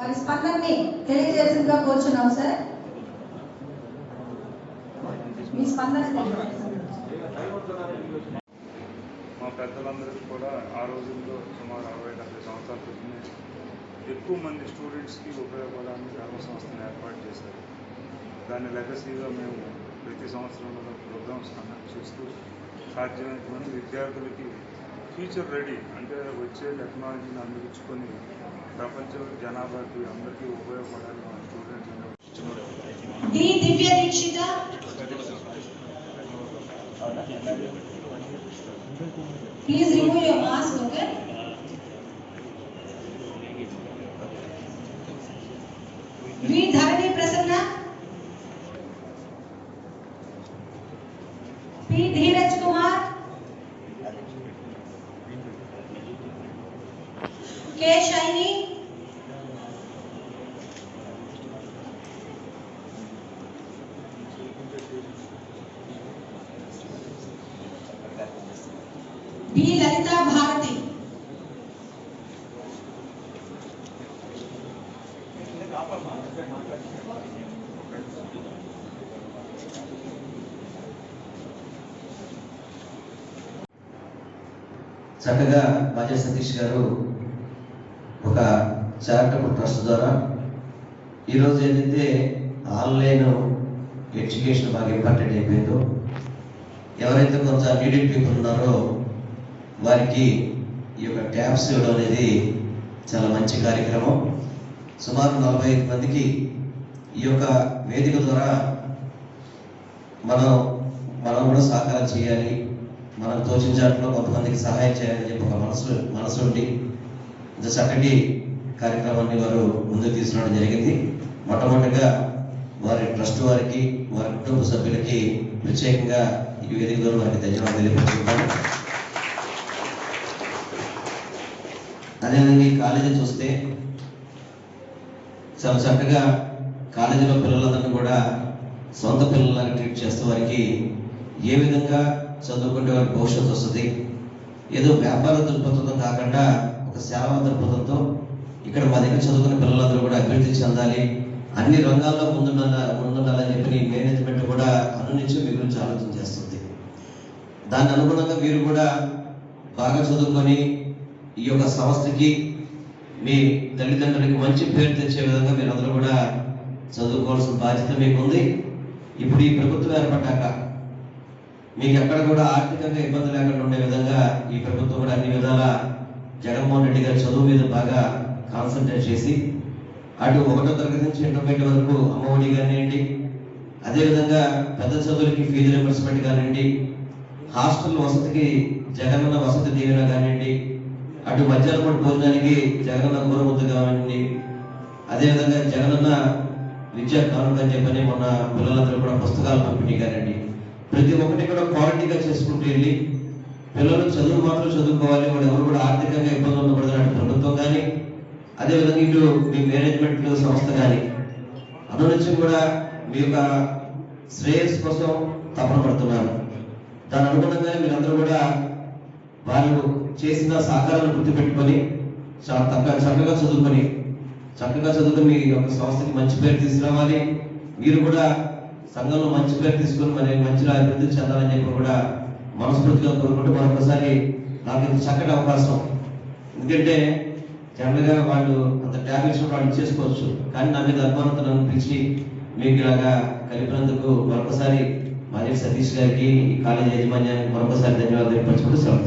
వారి స్పందనని తెలియజేసిందిగా కోరుచున్నాం సార్. మీ స్పందన మా పెద్దలందరికీ కూడా ఆ రోజుల్లో సుమారు అరవై డెబ్బై సంవత్సరాల క్రితమే ఎక్కువ మంది స్టూడెంట్స్కి ఉపయోగపడడానికి ధర్మ సంస్థను ఏర్పాటు చేశారు. దాని లెగసీగా మేము ప్రతి సంవత్సరం ప్రోగ్రామ్స్ కండక్ట్ చేస్తూ సాధ్యమైనటువంటి విద్యార్థులకి ఫ్యూచర్ రెడీ అంటే వచ్చే టెక్నాలజీని అందించుకొని D Divya Dikshita please remove your mask okay V Dharani Prasanna P Dheeraj Kumar K Shiny B Lalitha Bharati. చక్కగా మాజీ సతీష్ గారు ఒక చారిటబుల్ ట్రస్ట్ ద్వారా ఈరోజు ఏదైతే ఆన్లైన్ ఎడ్యుకేషన్ బాగా ఇంపార్టెంట్ అయిపోయిందో ఎవరైతే కొంచెం నీడెడ్ పీపుల్ ఉన్నారో వారికి ఈ యొక్క ట్యాబ్స్ ఇవ్వడం అనేది చాలా మంచి కార్యక్రమం. సుమారు నలభై ఐదు మందికి ఈ యొక్క వేదిక ద్వారా మనం మనం కూడా సహకారం చేయాలి. మనం తోచిన దాంట్లో కొంతమందికి సహాయం చేయాలని చెప్పి ఒక మనసు మనసు ఉండి ఇంత చక్కటి కార్యక్రమాన్ని వారు ముందుకు తీసుకురావడం జరిగింది. మొట్టమొదటిగా వారి ట్రస్ట్ వారికి వారి కుటుంబ సభ్యులకి ప్రత్యేకంగా ఈ వేదిక ద్వారా వారికి ధన్యవాదాలు తెలియజేస్తున్నాను అదేవిధంగా ఈ కాలేజీ చూస్తే చాలా చక్కగా కాలేజీలో పిల్లలందరినీ కూడా సొంత పిల్లలాగా ట్రీట్ చేస్తే వారికి ఏ విధంగా చదువుకుంటే వారికి భవిష్యత్తు వస్తుంది ఏదో వ్యాపార దృక్పథంతో కాకుండా ఒక సేవా దృక్పథంతో ఇక్కడ మా దగ్గర చదువుకున్న పిల్లలందరూ కూడా అభివృద్ధి చెందాలి అన్ని రంగాల్లో ముందుండాల ముందుండాలని చెప్పి మేనేజ్మెంట్ కూడా అనునించి మీ గురించి ఆలోచన చేస్తుంది. దాని అనుగుణంగా మీరు కూడా బాగా చదువుకొని ఈ యొక్క సంస్థకి మీ తల్లిదండ్రులకి మంచి పేరు తెచ్చే విధంగా మీరు అందరూ కూడా చదువుకోవాల్సిన బాధ్యత మీకు ఉంది ఇప్పుడు ఈ ప్రభుత్వం ఏర్పడ్డాక మీకు ఎక్కడ కూడా ఆర్థికంగా ఇబ్బంది లేకుండా ఉండే విధంగా ఈ ప్రభుత్వం కూడా అన్ని విధాల జగన్మోహన్ రెడ్డి గారి చదువు మీద బాగా కాన్సన్ట్రేట్ చేసి అటు ఒకటో తరగతి నుంచి ఇంటర్మీడియట్ వరకు అమ్మఒడి కానివ్వండి అదేవిధంగా పెద్ద చదువులకి ఫీజు రింబర్స్మెంట్ కానివ్వండి హాస్టల్ వసతికి జగనన్న వసతి దీవెన కానివ్వండి అటు మధ్యాహ్నం పూట భోజనానికి జగనన్న కూరముద్ద కావండి అదేవిధంగా జగనన్న విద్యా కానుక అని చెప్పని మొన్న పిల్లలందరూ కూడా పుస్తకాలు పంపిణీ కానివ్వండి ప్రతి ఒక్కటి కూడా క్వాలిటీగా చేసుకుంటూ వెళ్ళి పిల్లలు చదువు మాత్రం చదువుకోవాలి వాళ్ళు ఎవరు కూడా ఆర్థికంగా ఇబ్బంది ఉండకూడదు ప్రభుత్వం కానీ అదేవిధంగా ఇటు మీ మేనేజ్మెంట్ సంస్థ కానీ అనునుంచి కూడా మీ యొక్క శ్రేయస్ కోసం తపన పడుతున్నారు. దాని అనుగుణంగానే మీరందరూ కూడా వాళ్ళు చేసిన సహకారాలను గుర్తుపెట్టుకొని చాలా తక్కువ చక్కగా చదువుకొని చక్కగా చదువుకుని మీ యొక్క సంస్థకి మంచి పేరు తీసుకురావాలి. మీరు కూడా సంఘంలో మంచి పేరు తీసుకుని మరి మంచిగా అభివృద్ధి చెందాలని చెప్పి కూడా మనస్ఫూర్తిగా కోరుకుంటూ మరొకసారి నాకు ఇంత చక్కటి అవకాశం. ఎందుకంటే జనరల్గా వాళ్ళు అంత ట్యాబ్లెట్స్ వాళ్ళు ఇచ్చేసుకోవచ్చు కానీ నా మీద అభిమానంతో అనిపించి పిలిచి మీకు ఇలాగా కలిపినందుకు మరొకసారి మాజీ సతీష్ గారికి ఈ కాలేజీ యాజమాన్యానికి మరొకసారి ధన్యవాదాలు తెలియపరచుకుంటూ సెలవు